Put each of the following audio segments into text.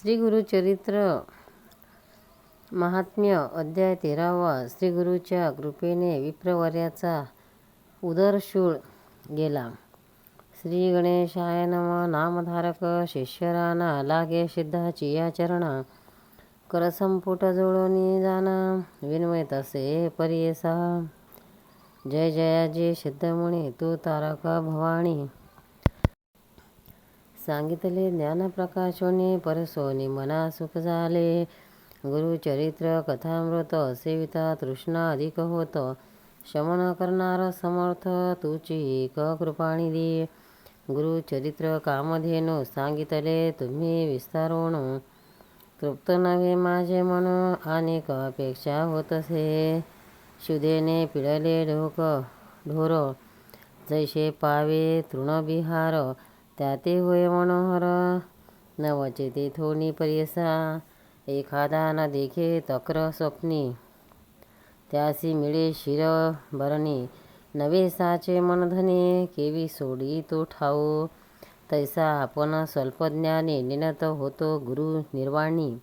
श्री गुरुचरित्र महात्म्य अध्याय तेरावा. श्री गुरुच्या कृपेने विप्रवर्याचा उदरशूळ गेला. श्री गणेशाय नम. नामधारक शिष्यराना लागे सिद्धा या चरणा करसंपुट जुळवणी जाना विनमय तसे परियसा. जय जयाजी सिद्धमुनी तू तारका भवानी. सांगितले ज्ञानप्रकाशोनी परसोनी मना सुख झाले. गुरुचरित्र कथामृत सेविता तृष्णा अधिक होत. शमन करणार समर्थ तुची एक दे. गुरुचरित्र कामधेनु सांगितले तुम्ही विस्तारून. तृप्त नव्हे माझे मन अनेक अपेक्षा होतसे. शुधेने पिळले ढोक ढोर. जैसे पावे तृणबिहार त्याते होय मनोहर नवचेते थोणी परियसा एखादा न देखे तक्र स्वप्नी. त्यासी मिळे शिर भरणी नवे साचे मनधने केवी सोडी तो ठाऊ. तैसा आपण स्वल्पज्ञाने निनत होतो गुरु निर्वाणी.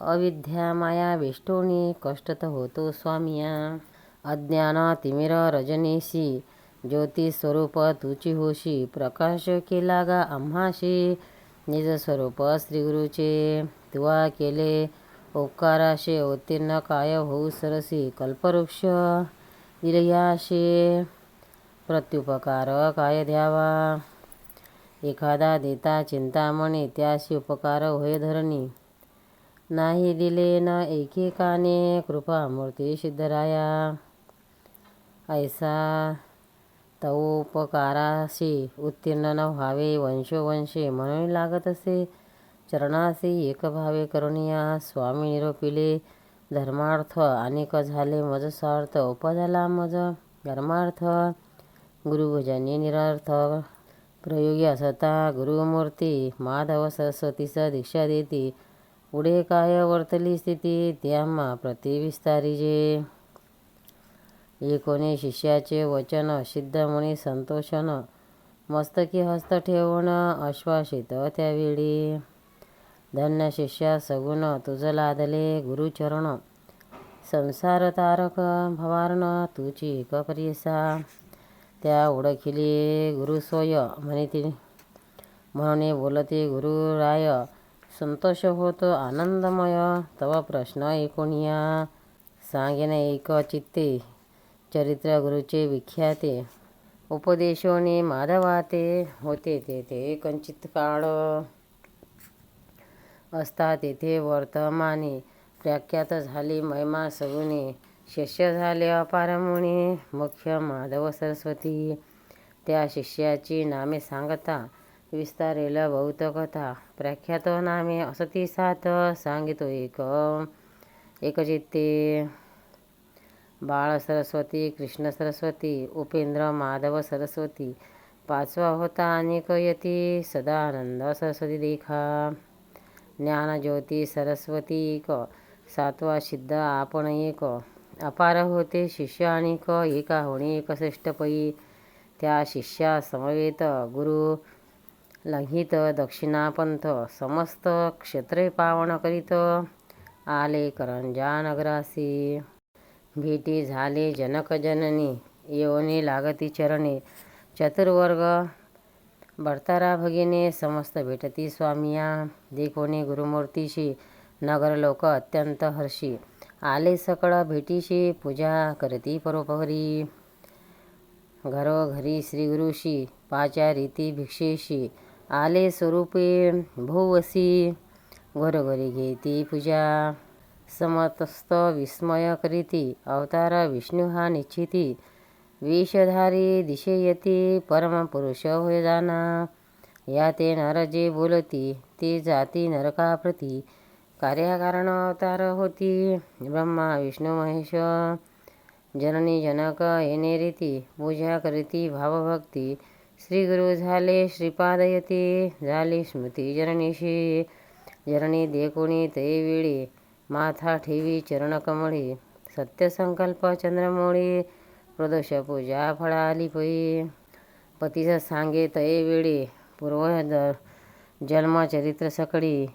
अविद्या माया वेष्टोणी कष्टत होतो स्वामिया. अज्ञान तिमिर रजनीशी ज्योती स्वरूप तुची होशी प्रकाश केला गा आम्हाशी निज स्वरूप श्रीगुरुचे तुवा केले उपकाराशे अवतीर्ण काय होऊ सरसी कल्पवृक्ष दिलयाशे प्रत्युपकार काय द्यावा? एखादा देता चिंतामणी त्याशी उपकार होय धरणी. नाही दिले न एकेकाने कृपामूर्ती सिद्धराया. ऐसा तवोपकाराशी उत्तीर्ण न व्हावे वंशोवंशे म्हणून लागत असे चरणासी एकभावे करुणिया स्वामी निरोपिले धर्मार्थ अनेक झाले मज स्वार्थ उपझाला मज धर्मार्थ गुरुभजनी निरर्थ प्रयोगी असता गुरुमूर्ती माधव सरस्वतीस दीक्षा देती पुढे काय वर्तली स्थिती त्यामा प्रतिविस्तारी जे एकोणी शिष्याचे वचन सिद्धमुनी संतोषन मस्तकी हस्त ठेवणं आश्वासित त्यावेळी. धन्य शिष्या सगुण तुझ लादले गुरुचरण. संसार तारक भवारण तुची एक परीसा त्या ओळखिली गुरुसोय म्हणती म्हणून बोलते गुरुराय संतोष होतो आनंदमय. तव प्रश्न एकोणिया सांगेन एक चित्ते. चरित्र गुरुचे विख्याते. उपदेशोने माधवाते होते तेथे कंचित काळ असता तेथे वर्तमाने. प्रख्यात झाली महिमा सगुणे शिष्य झाले अपारमुनी मुख्य माधव सरस्वती. त्या शिष्याची नामे सांगता विस्तारेल बहुत कथा प्रख्यात नामे असती सात सांगितो एक एकचित्ते बाळ सरस्वती कृष्ण सरस्वती उपेंद्र माधव सरस्वती पाचवा होता अनेक यती सदानंद सरस्वती देखा. ज्ञानज्योती सरस्वती एक सातवा सिद्ध आपण एक. अपार होते शिष्य अनेक एका होणे एक श्रेष्ठपई त्या शिष्या समवेत गुरु लंघित दक्षिणापंथ समस्त क्षेत्रे पावन करीत. आले करंजा नगरासी. भेटी झाले. जनकजननी येवने लागती चरणे. चतुर्वर्ग भरतारा भगिने समस्त भेटती स्वामिया. देखोने गुरुमूर्तीशी नगर लोक अत्यंत हर्षी. आले सकळ भेटीशी पूजा करती परोपरी घरोघरी श्रीगुरुशी पाच्या रीती भिक्षेशी. आले स्वरूपे भोवसी. घरोघरी घेती पूजा. समतस्त विस्मय करीती. अवतार विष्णू हा निश्चिती. विषधारी दिशेयती परमपुरुष होय जाना. या ते नर जे बोलती ते जाती नरकाप्रती. कार्याकारण अवतार होती. ब्रह्मा विष्णू महेश. जननी जनक येणे रीती. पूजा करीती भावभक्ती. श्री गुरु झाले श्रीपादयती झाली स्मृती जननीशी. जननी देखुणी तयवेळी माथा ठेवी चरणकमळी सत्यसंकल्प चंद्रमोळी प्रदोष पूजा फळाली पै पतीस सांगे तये वेळी पूर्व जन्मचरित्र सकळी.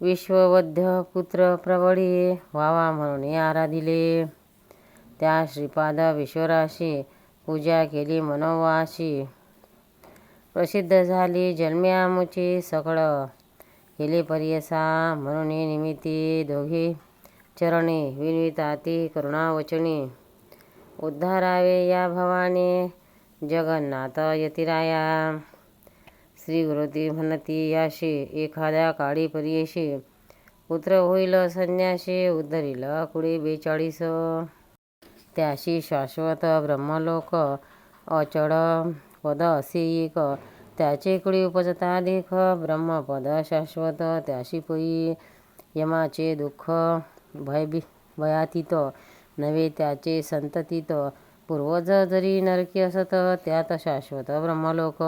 विश्ववध्य पुत्र प्रबळी व्हावा म्हणून आराधिले. त्या श्रीपाद विश्वराशी पूजा केली मनोवाशी. प्रसिद्ध झाली जन्म्यामुची सकळ. केले परियसा म्हणून निमित्ती दोघी विनविता विनविताती करुणावचने. उद्धारावे या भवाने जगन्नाथ यतिराया. श्री गुरुती म्हणती याशी एखाद्या काळी परियशी. पुत्र होईल संन्याशी उद्धरील कुडे बेचाळीस. त्याशी शाश्वत ब्रह्मलोक अचळ पद असे एक त्याचे कुळी उपजता देख ब्रह्मपद शाश्वत त्याशी पै यमाचे दुःख भय भयातीत नव्हे त्याचे संततीत. पूर्वज जरी नरकी असत त्यात शाश्वत ब्रह्मलोक.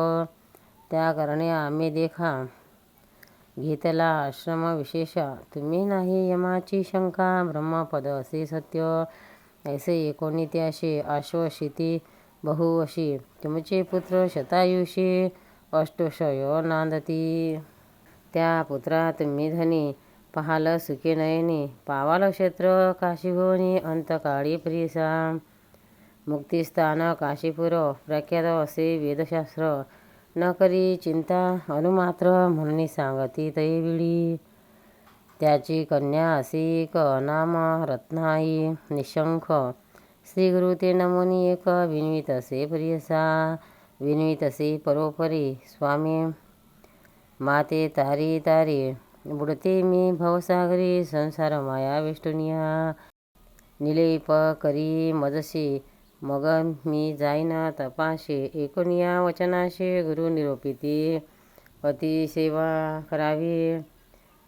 त्या करणे आम्ही देखा घेतला आश्रम विशेषा. तुम्ही नाही यमाची शंका ब्रह्मपद असे सत्य ऐसे एकोणी त्याशी बहु अशी तुमचे पुत्र शतायुषी अष्टशयो नांदती. त्या पुत्रा तुम्ही धनी पाहाल सुखे नयनी पावाल क्षेत्र काशीभुवनी अंतकाळी प्रिसा मुक्तिस्थान काशीपुर प्रख्यात असे वेदशास्त्र. न करी चिंता अनुमात्र म्हणून सांगती तैविळी त्याची कन्या असी क नाम रत्नाई निशंख. श्रीगुरु ते नमोनी एक विनवीत असे प्रियसा. विनवीत असे परोपरी स्वामी माते तारी तारी बुडते मी भवसागरी संसार माया विष्णुनिया। निलेप करी मजशी मग मी जाईना तपाशी एकोनिया वचनाशी गुरु निरोपिती अतिसेवा करावी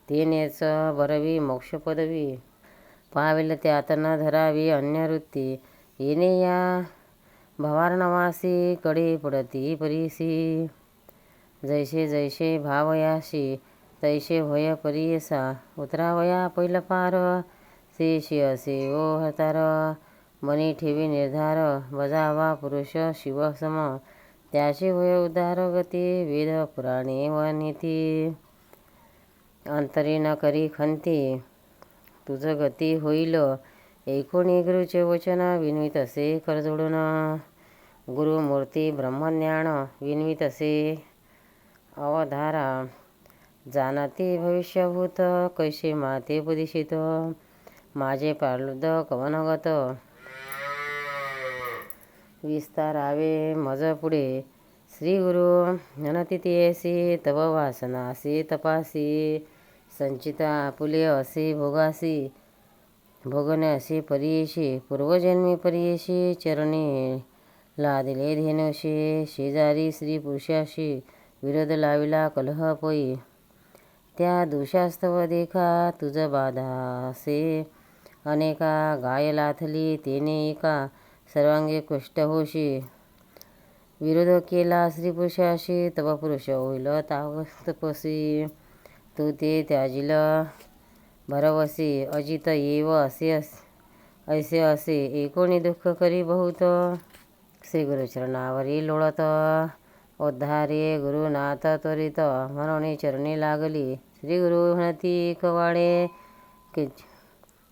तेनेच बरवी मोक्षपदवी पावेल त्यात न धरावी अन्यवृत्ती येणे या भवार्णवासी कडे पडती परीसी. जैसे जैसे भावयाशी तैसे होय परियसा उतरावया पैलपार शेषी असे ओ हतार मनी ठेवी निर्धार बजावा पुरुष शिवसम त्याचे होय उदार गती वेद पुराणे व नीती. अंतरी न करी खंती तुझ गती होईल. ऐकोणी गुरुचे वचन विनवित असे करजोडून गुरुमूर्ती ब्रह्मज्ञान विनवित असे अवधारा। जाणते भविष्यभूत कैसे माते उपदिशित माझे प्रारब्ध कवनगत? विस्तारावे मज पुढे श्री गुरु अनतिथेसी तव वासनासी तपासी। संचिता आपुले असे भोगासी। भोगने असे परियेशी पूर्वजन्मी परियेशी चरणी। लादिले धेनुषे शेजारी स्त्री पुरुषाशी विरोध लाविला कलह पोई. त्या दोषास्तव देखा तुझ बाधासे अनेका गाय लाथली तेने एका सर्वांगे कुष्ट होशी. विरोध केला स्त्रीपुरुषाशी तव पुरुष होईल तावस्तपसी तू ते त्याजिल भरवसी अजित येव असे ऐसे असे एकोणी दुःख करी बहुत. श्री गुरुचरणावरी लोळत. उद्धारे गुरुनाथ त्वरित. म्हणून चरणी लागली. श्री गुरु म्हणती कवाळे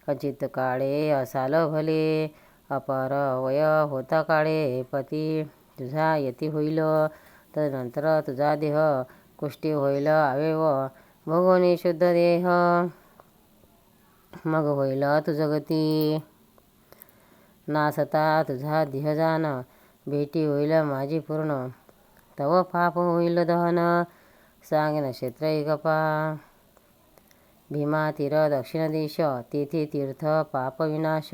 अजित काळे असाल भले. अपार वय होता काळे. पती तुझा यती होईल. तदनंतर तुझा देह कुष्टी होईल. आवेव भगवनी शुद्ध देह. मग होईल तुझ गती. नासता तुझा देह जाण. भेटी होईल माझी पूर्ण तव पाप होईल दहन सांगेन क्षेत्र एकपा भीमा तीर दक्षिण देश तेथे तीर्थ पाप विनाश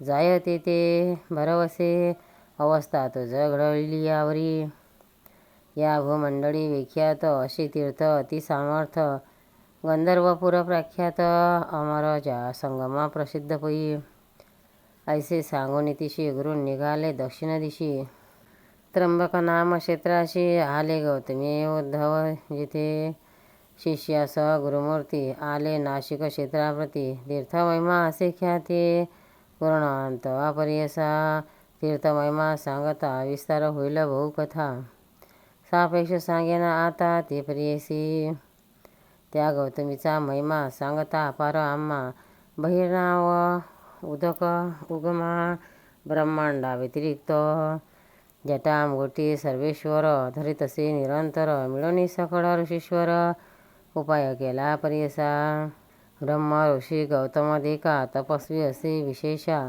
जाय तेथे भरवसे अवस्था तुझ घडवली यावरी या भूमंडळी विख्यात अशी तीर्थ अतिसामर्थ गंधर्वपुर प्रख्यात अमर ज्या संगमा प्रसिद्ध पै ऐसे सांगून तिशी गुरु निघाले दक्षिण दिशी. त्र्यंबक नाम क्षेत्राशी आले गौतमी उद्धव जिथे शिष्यासह गुरुमूर्ती आले नाशिक क्षेत्राप्रती. तीर्थमहिमा असे ख्याती पूर्णांत अपरियसा तीर्थमहिमा सांगता विस्तार होईल बहुकथा. सापेक्ष सांगेन आता ते प्रियसी. त्या गौतमीचा महिमा सांगता अपार आम्हा. बहिर्नाव उदक उगमा ब्रह्मांडा व्यतिरिक्त जटा गोटी सर्वेश्वर धरितसे निरंतर मिळवणी सकळ ऋषीश्वर उपाय केला परियसा ब्रह्म ऋषी गौतम देका तपस्वी असे विशेषा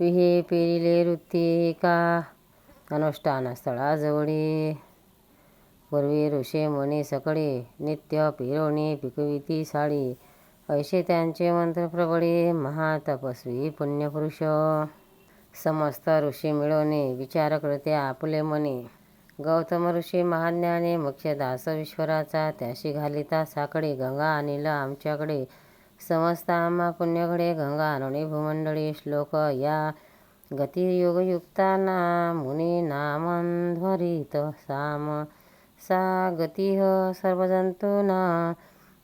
विहे पेरिले वृत्तिका अनुष्ठान स्थळाजवळी पूर्वी ऋषे मुनी सकळे नित्य पिरोणी पिकविती साडी ऐसे त्यांचे मंत्र प्रबळे महातपस्वी पुण्यपुरुष. समस्त ऋषी मिळवणे विचार आपले मने. गौतम ऋषी महाज्ञाने मुख्य दासविश्वराचा त्याशी घालिता साकडे गंगा आणील आमच्याकडे. समस्त आम्हा पुण्यकडे गंगा आणणे भूमंडळी श्लोक या गतियोगयुक्ताना मुनी नामध्वरित साम. सा गतिः सर्वजंतूना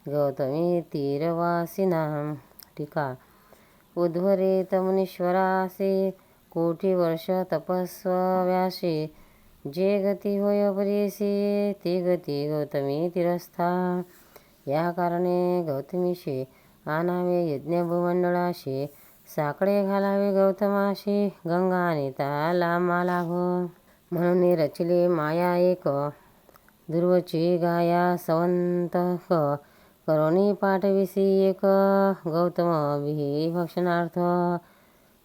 गौतमी तीरवासिनां टीका. उद्वरेत मुनीश्वरासे कोटी वर्ष तपस्व्यासे जे गती होय परेसे ते गती गौतमी तिरस्था. या कारणे गौतमीशी आणावे यज्ञभूमंडळाशी साकडे घालावे गौतमाशी गंगा नेता लांबा लाभ. म्हणून रचिले माया एक. दुर्वची गाया सवंत करोनी पाठविसी एक गौतम विही भक्षणार्थ।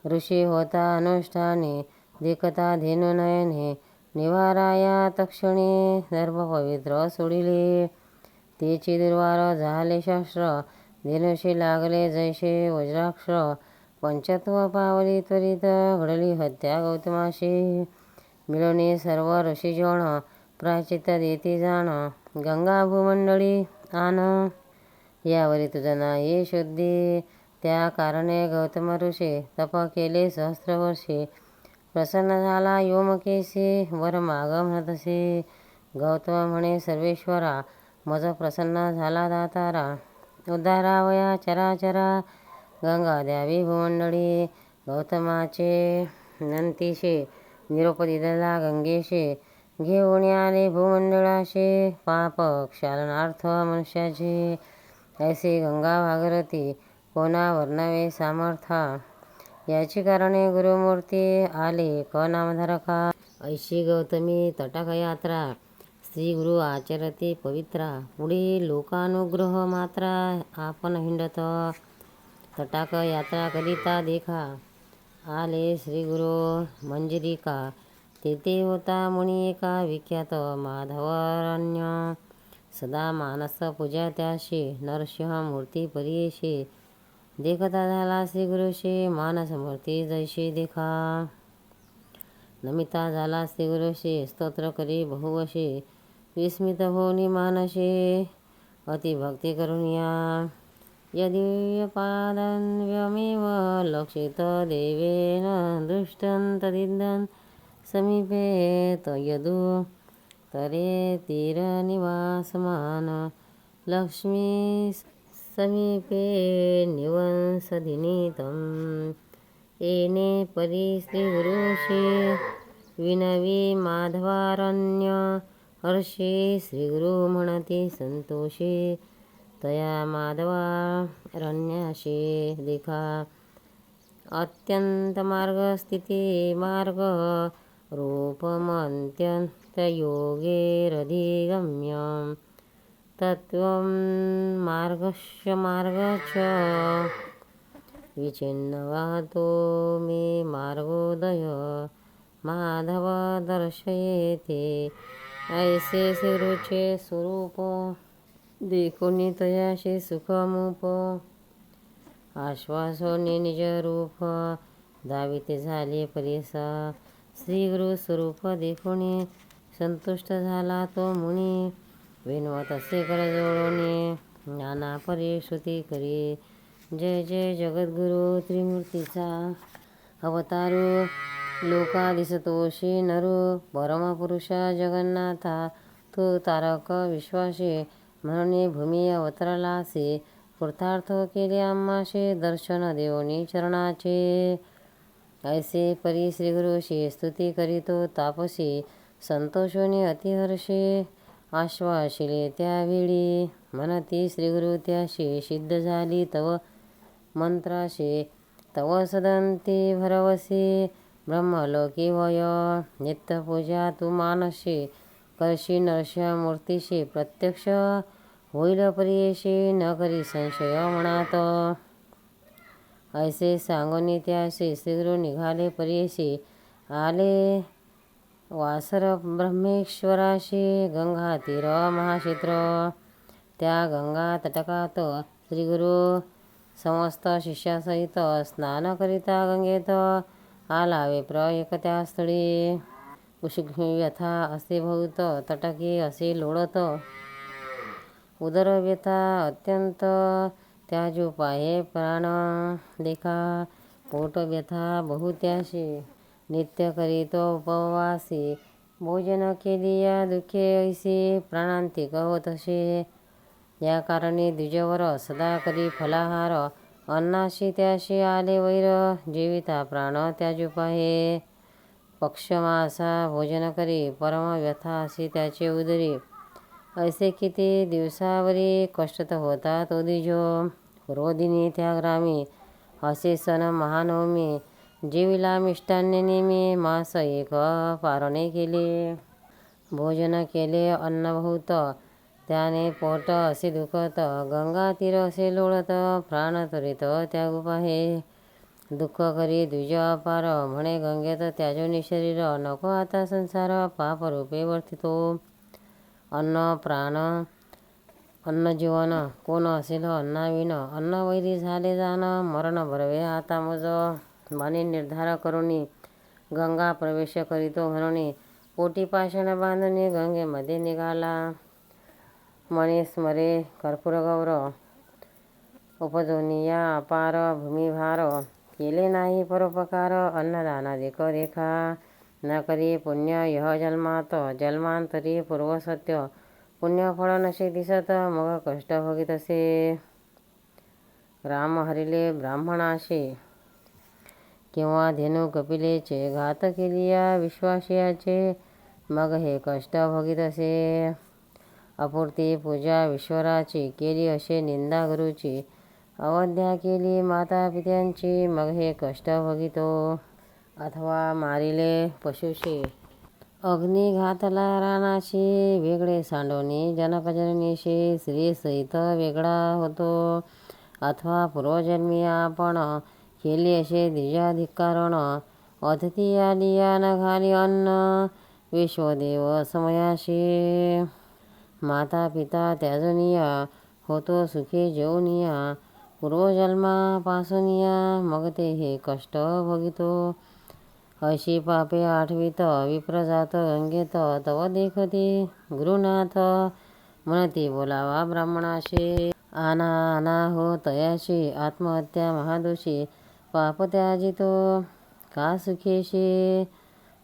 ऋषी होता अनुष्ठाने देखता धेनुनयने निवाराया तक्षणी दर्भ पवित्र सोडिले। तेची दुर्वार झाले शास्त्र धेनुशी लागले जैसे वज्राक्ष। पंचत्व पावली त्वरित घडली हत्या गौतमाशी। मिळवणे सर्व ऋषीजोण प्राचित देती जाण गंगा भूमंडळी आण। यावरी तुझं नाही शुद्धी. त्या कारणे गौतम ऋषी तप केले सहस्रवर्षी प्रसन्न झाला योमकेशी वर माग म्हणतसे गौतम म्हणे सर्वेश्वरा मज प्रसन्न झाला दातारा. उद्धारावया चराचरा गंगा द्यावी भूमंडळी गौतमाचे नंतीशे निरोप दिलेला गंगेशे. घेऊन आले भूमंडळाशे पाप क्षालनार्थ मनुष्याचे. ऐसे गंगा भागरती कोणा वर्णवे सामर्था. याची कारणे गुरुमूर्ती आले. क नामधारका. ऐशी गौतमी तटकयात्रा. श्री गुरु आचरती पवित्रा. पुढे लोकानुग्रह मात्रा. आपण हिंडत. तटाक यात्रा करिता देखा. आले श्री गुरु मंजिरिका. तेथे होता मुनी एका विख्यात माधवरण्य. सदा मानस पूजा त्याशी नरसिंह मूर्ती परियेशी। देखता झाला श्री गुरुशी मानस मूर्ती जैशी देखा। नमिता झाला श्री गुरुशी स्तोत्र करी बहुवशी। विस्मित होनी मानसे अतिभक्ती करून या। यदिव्यपादन्व्यमेव लक्षित देवेन दृष्टं तदिदं समीपे तयदु। तरे तीरनिवासमान लक्ष्मी समीपे निवंसदिनी तं येने परी विनवी माधवारण्य हर्षे श्रीगुरु म्हणती संतोषे। तया माधवारण्याशी देखा। अत्यंत मार्ग स्थिती मार्ग रूपमत्यंत योगेरधिगम्य तत्त्वं मार्गश्च मार्गच विचिन्न वाहतो मे मार्गोदय। माधव दर्शयेते। ऐसे सिरुचे स्वरूप देखोनी सुखमुप सुखमूप। निजरूप निज दाविते झाले परिसा। श्री गुरु स्वरूप देखोनी संतुष्ट झाला तो मुनी. विनवत असे कर जोडोने नाना परी श्रुती करी. जय जय जगद्गुरु त्रिमूर्तीचा अवतारू. लोका दिसतोशी नरू. परमपुरुषा जगन्नाथा. तू तारक विश्वासे. म्हणून भूमी अवतरलासे. कृतार्थ केले आम्हाशे. दर्शन देवनी चरणाचे. ऐसे परी श्रीगुरुशी स्तुती करीतो तापसी. संतोषोनी अतिहर्षे आश्वासिले त्यावेळी म्हणती श्रीगुरु त्याशी सिद्ध झाली तव मंत्राशी तव सदंती भरवसी ब्रह्मलोकी वय नित्यपूजा तू मानशी करशी नरश मूर्तीशी प्रत्यक्ष होईल परियेशी न करी संशय मनात. ऐसे सांगोनी त्याशी श्रीगुरु निघाले परियेशी आले वासर ब्रह्मेश्वराशी गंगा तीर महाक्षेत्र. त्या गंगा तटकात श्रीगुरु समस्त शिष्यासहित स्नान करिता गंगेत आला विप्र एक त्या स्थळी. उष्घ व्यथा असे भोवत तटके असे लोळत. उदर व्यथा अत्यंत त्याजू पाये प्राण देखा. पोट व्यथा बहुत्याशी. नित्य करीतो उपवासी। भोजन केली या दुखे ऐसी प्राणांतिक होत असे या कारणे द्विजवर सदा करी फलाहार। अन्नाशी त्याशी आले वैर। जीविता प्राण त्याजुपाहे पक्षमासा भोजन करी। परम व्यथाशी त्याचे उदरी। ऐसे किती दिवसावरी कष्ट तर होतात ओदिजो रोदिनी त्या ग्रामी असे सण महानवमी। जीविला मिष्टान्य नेमी मास एक पारणे केले। भोजन केले अन्न बहुत त्याने पोट असे दुखत गंगा तीर असे लोळत प्राण त्वरित त्या गुपाहे दुःख करी द्विज अपार म्हणे गंगेत त्याजोनी शरीर नको आता संसार पाप रूपे वर्तितो। अन्न प्राण अन्न जीवन कोण असेल अन्नाविन अन्न वैरी झाले जाण मरण भरवे आता मज। मने निर्धार करुनी गंगा प्रवेश करीतो म्हणून पोटी पाषाण बांधणे गंगेमध्ये निघाला मणे स्मरे कर्पूरगौर उपजोनिया अपार भूमिभार केले नाही परोपकार अन्नदानादिक रेखा न करी पुण्य यह जन्मात जन्मांतरी पूर्वसत्य पुण्यफळ नशे दिसत मग कष्ट भोगीत असे राम हरिले ब्राह्मणाशी किंवा धेनू कपिलेचे घात केलिया विश्वासियाचे मग हे कष्ट भोगीत असे. अपूर्ती पूजा विश्वराची केली असे निंदा गुरुची अवध्या केली माता पित्यांची मग हे कष्ट भोगितो. अथवा मारिले पशुशी अग्नी घातला रानाशी वेगळे सांडोनी जनकजननीशी स्त्रीसहित वेगळा होतो. अथवा पूर्वजन्मी आपण केली असे द्विजाधिकारण अतिथी घाली अन्न विश्वदेव समयाशी माता पिता त्याजनिया होतो सुखी जेवनिया पूर्वजन्मापासूनिया मग ते हे कष्ट भोगितो अशी पापे आठवीत विप्रजात अंगेत गंगेत तव देखती गुरुनाथ म्हणती बोलावा ब्राह्मणाशी आना आना हो तयाशी आत्महत्या महादोषी पाप त्याजितो का सुखेशी?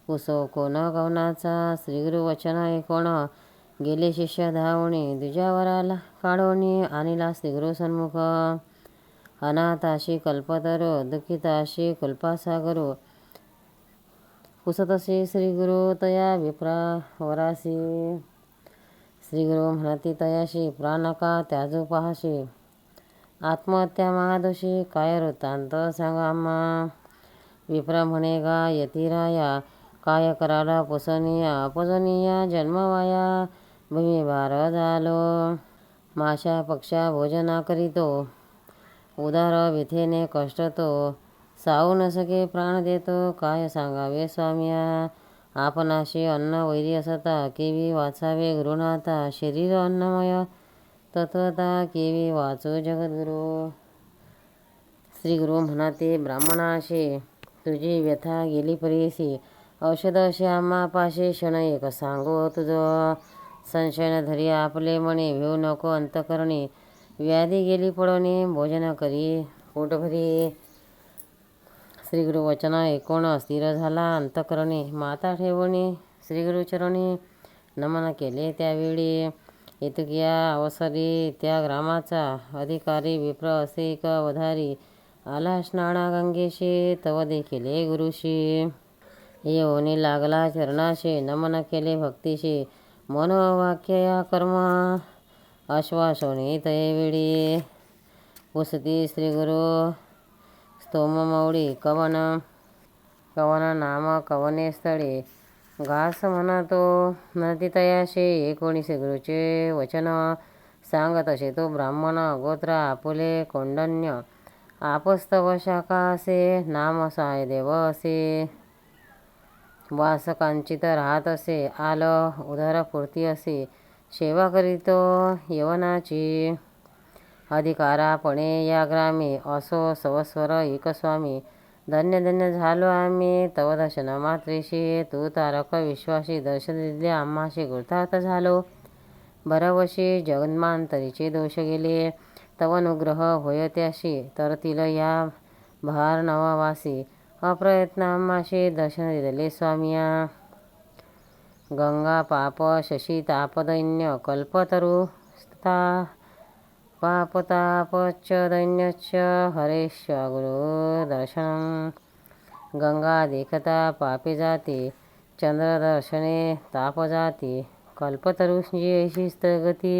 कुसो कोण कवनाचा श्रीगुरु वचन ऐकोण गेले शिष्य धावणे दुजावराला काढोनी आणिला श्रीगुरु सन्मुख. अनाथाशी कल्पतरो दुःखिताशी कुल्पासागरो. कुसतसे श्रीगुरु तया विप्रा वरासी श्रीगुरु म्हणती तयाशी प्राणका त्याजू पाहाशी. आत्महत्या महादोषी काय वृत्तांत? सांगा आम्हा विप्र म्हणे गा यतिराया काय कराला पुसनिया? पुसनिया जन्मवाया. भूमिभार झालो. माशा पक्षा भोजना करीतो. उदार विथेने कष्ट तो नसके प्राण देतो. काय सांगावे स्वामिया? आपणाशी अन्न वैरी असता. केवी वाचावे गृहनाथा. शरीर अन्नमय. तत्वता केवी वाचो जगद्गुरु। श्रीगुरु म्हणाते ब्राह्मणाशी तुझी व्यथा गेली परीसी औषध असे आम्हापाशी क्षण एक सांगो तुझं। संशयन धरी आपले म्हणे भिऊ नको अंतकरणी। व्याधी गेली पडवणे भोजन करी पोटभरी श्रीगुरु वचन ऐकोण स्थिर झाला अंतकरणी। माता ठेवणी श्रीगुरुचरणी नमन केले त्यावेळी। इतक्या अवसरी त्या ग्रामाचा अधिकारी विप्र असे एक वधारी आला स्नाणा गंगेशी तव देखिले. गुरुशी येऊनी लागला चरणाशी नमन केले भक्तीशी मनोवाक्य या कर्म आश्वासोनी तयवेळी पुसती श्रीगुरु स्तोममौळी कवन कवन नाम कवने स्थळे घास म्हणतो नदी तयाशे एकोणीसे गुरुचे वचन सांगत असे तो ब्राह्मण गोत्र आपुले कोंडन्य आपस्तव शाखा असे नाम सहाय देव असे वास कांचित राहत असे आल उदरपूर्ती असे सेवा करीतो यवनाची अधिकारापणे या धन्य धन्य झालो आम्ही. तव दर्शन मात्रेशी तू तारक विश्वासी दर्शन दिले आम्हाशी. कृतार्थ झालो. भरवशी जगन्मांतरीचे दोष गेले. तव अनुग्रह होय त्याशी. तिला या भार नवावासी अप्रयत्न आम्हाशी दर्शन दिले स्वामिया. गंगा पाप शशी तापदैन्य कल्पतरू स्था पापतापच दैन्यच हरेश गुरु दर्शन गंगा देखता पापे जाती चंद्रदर्शने ताप जाते कल्पतरुषी अशी स्थगती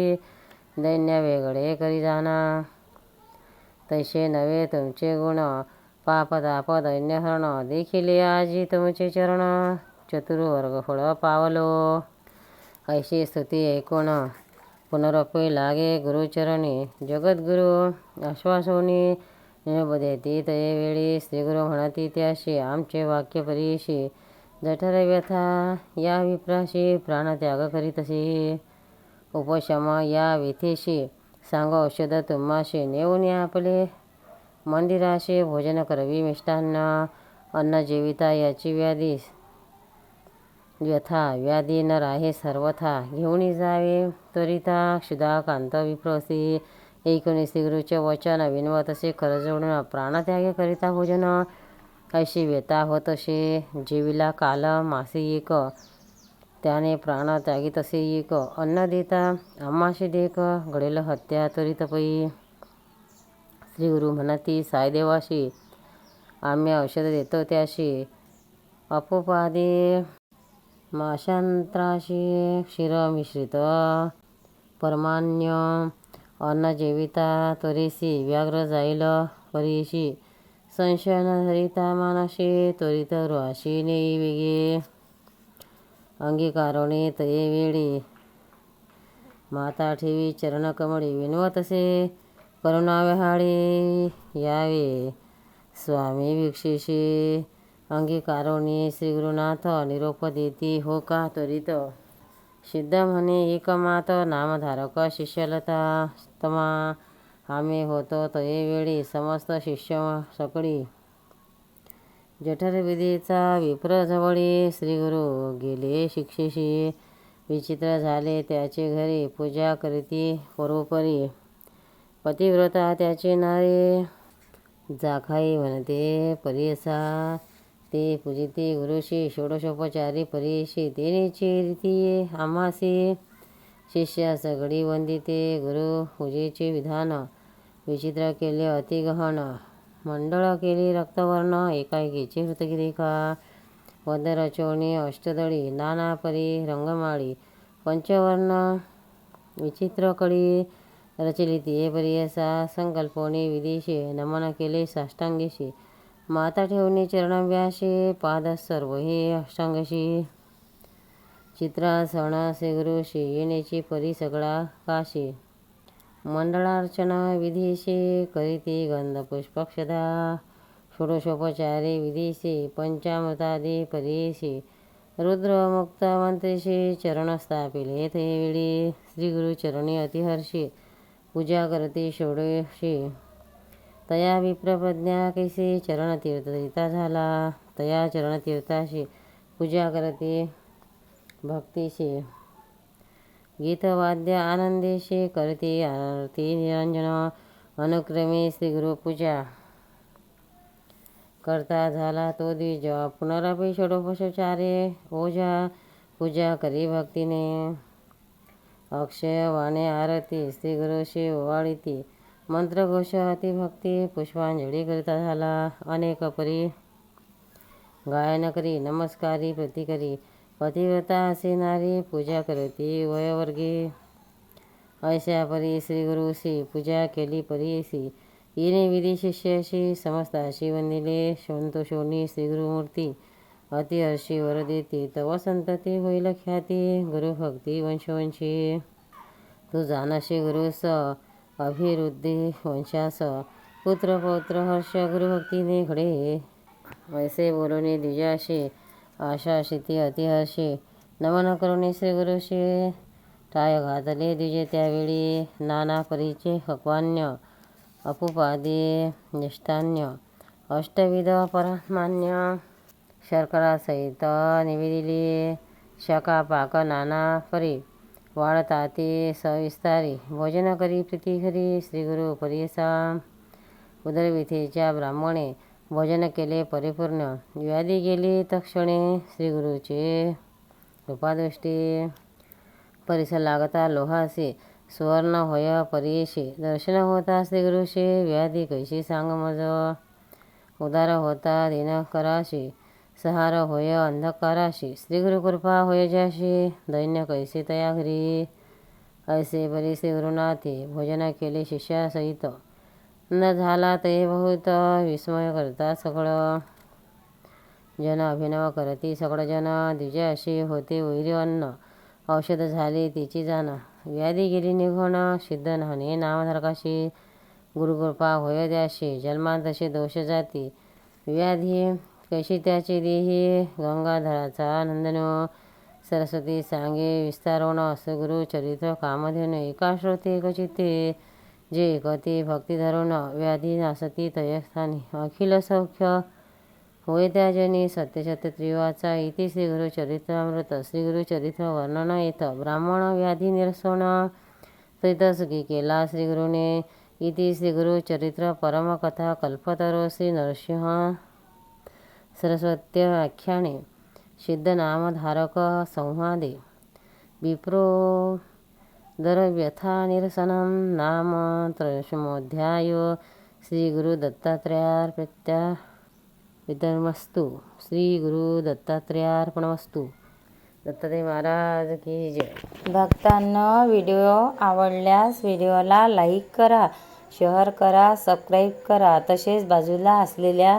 दैन्य वेगळे करी जाना। तैसे नवे तुमचे गुण पापताप दैन्यहरण देखिले आजी तुमचे चरण। चतुर्वर्ग फळ पावलो। ऐशी स्तुती ऐकून पुनरपे लागे गुरुचरणी जगद्गुरु आश्वासोनी निबदेती तये वेळी श्रीगुरु म्हणती त्याशी आमचे वाक्य परीशी. जठर व्यथा या विप्राशी प्राणत्याग करीतशी उपशम या व्यथेशी सांग औषध तुम्हाशी नेऊन आपले. मंदिराशी भोजन करवी मिष्टान्न अन्न जेविता याची व्याधी व्यथा व्याधी न राहे सर्वथा. घेऊन जावे त्वरिता क्षुदाकांत विप्रसी. एकोणीसी गुरुचे वचन विनवतसे तसे प्राणत्यागे करिता भोजन. अशी व्यथा होत असे जीवीला काल मासे एक. त्याने प्राण त्यागी तसे एक. अन्न देता आम्हाशी देख घडेल हत्या त्वरित पै. श्री गुरु म्हणती सायदेवाशी आम्ही औषध देतो त्याशी. अपोपादे माशांत्राशी क्षीर मिश्रित परमान्य अन्नजीविता त्वरेसी व्याघ्र जाईल परीशी संशय न धरिता मानाशी त्वरित गृहाशी नेई वेगे। अंगीकारोणे तये वेळी माता ठेवी चरणकमळी विनवतसे करुणाविहाळी यावे। स्वामी भिक्षेशी अंगीकारोणी श्रीगुरुनाथ निरोप देती हो का त्वरित सिद्ध म्हणे एकमात नामधारक शिष्यलता तमा आम्ही होतो तये वेळी समस्त शिष्य सकळी जठरविधीचा विप्रजवळी श्रीगुरु गेले शिक्षेशी विचित्र झाले त्याचे घरी पूजा करीती परोपरी पतिव्रता त्याचे नारी जाखाई म्हणते परीसा ते पूजिते गुरुशी षोडशोपचारी परीशी तेनेची रीतीये आम्हासी शिष्य सगळी वंदिते गुरु पूजेचे विधान विचित्र केले अतिगहन मंडळ केली रक्तवर्ण एकाएकीचे हृतगिरिका वदरचोणी अष्टदळी नाना परी रंगमाळी पंचवर्ण विचित्र कळी रचली ती परियसा संकल्पोणी विदेशी नमन केले साष्टांगीशी माता ठेवणे चरणव्याशी पाद सर्व हे अष्टांगशी. चित्रा सणासे गुरुशी येण्याची परी सगळा काशी. मंडळार्चना विधीशी करीती गंध पुष्पक्षदा षोडशोपचारे विधीशी पंचामृतादी परीशी. रुद्रमुक्त मंत्रीशी चरण स्थापिले ते वेळी. श्रीगुरुचरणी अतिहर्षी. पूजा करते षोडशी. तया विप्रप्रज्ञा कैसे चरणतीर्थरिता झाला। तया चरणतीर्थाशी पूजा करते भक्तीशी। गीतवाद्य आनंदेशी करते आरती निरंजन अनुक्रमे श्रीगुरुपूजा करता झाला तो द्विज। पुनरपी षोडोपचारे ओझा पूजा करी भक्तीने। अक्षयवाणे आरती आरती श्रीगुरुशी ओवाळीती मंत्रघोष अतिभक्ती पुष्पांजली करिता झाला अनेक परी गायन करी नमस्कारी प्रतिकरी। पतिव्रता असे नारी पूजा करती वयवर्गी। ऐशा परी श्री गुरुशी पूजा केली परीशी येणे विधी शिष्याशी समस्ताशी वंदिले संतोषोनी श्री गुरुमूर्ती। अतिहर्षी वरदेती तव संतती होईल ख्याती। गुरुभक्ती वंशवंशी। तू जाणाशी गुरुस अभिवृद्धी वंशास पुत्र पौत्र हर्ष गुरुभक्तीने घडे. वैसे बोलणे द्विजाशी आशा शिती अतिहर्षी नमन करुणे श्री गुरुशी टाय घातले द्विजे त्यावेळी नाना परीचे हकवान्य अपुपादी निष्ठान्य अष्टविध परमान्य शर्करासहित निवेदिली शका पाक नाना परी. वाढता ते सविस्तारी भोजन करी प्रीती घरी श्रीगुरु परिसा उदरविथेच्या ब्राह्मणे भोजन केले परिपूर्ण व्याधी गेली तक्षणे श्रीगुरुचे कृपादृष्टी परिस लागता लोहासी सुवर्ण होय परीशी दर्शन होता श्रीगुरुशी व्याधी कैशी सांग मज उदार होता दिनकराशी सहार होय अंधकाराशी श्रीगुरु कृपा होय ज्याशी. दैन्य कैसे तया घरी? ऐसे बरेसे श्री गुरुनाथी. भोजन केले शिष्यासहित. न झाला ते बहुत. विस्मय करता सगळं. जन अभिनव करती सगळं जन द्विजाशी होते वैरी अन्न. औषध झाले तिची जाण. व्याधी गेली निघण सिद्ध नाणे नामधारकाशी. गुरुकृपा होय द्याशी जन्मांतशी दोष जाती. व्याधी कशी त्याची देही गंगाधराचा नंदनो. सरस्वती सांगे विस्तारोण असगुरु चरित्र कामधेनु. एका श्रोते एकचित्ते जे एकते भक्ती धरून व्याधी नासती तयस्थानी. अखिल सौख्य होय त्याजनी सत्यसत्य त्रिवाचा इति श्री गुरु श्री चरित्र वर्णन येत. ब्राह्मण व्याधी निरसोण तैत सुखी केला श्रीगुरुने. इति श्री गुरु चरित्र परमकथा कल्पतरो श्री नरसिंह सरस्वत्य आख्याने सिद्ध नामधारक संवादे विप्रो दरव्यथा निरसनं नाम त्रयोदशोऽध्याय श्री गुरु दत्तात्रयार्पित्या विधर्मस्तु श्री गुरु दत्तात्रयार्पणमस्तु दत्तात्रय महाराज की जय। भक्तांना व्हिडिओ आवडल्यास व्हिडिओला लाईक करा शेअर करा सबस्क्राईब करा. तसेच बाजूला असलेल्या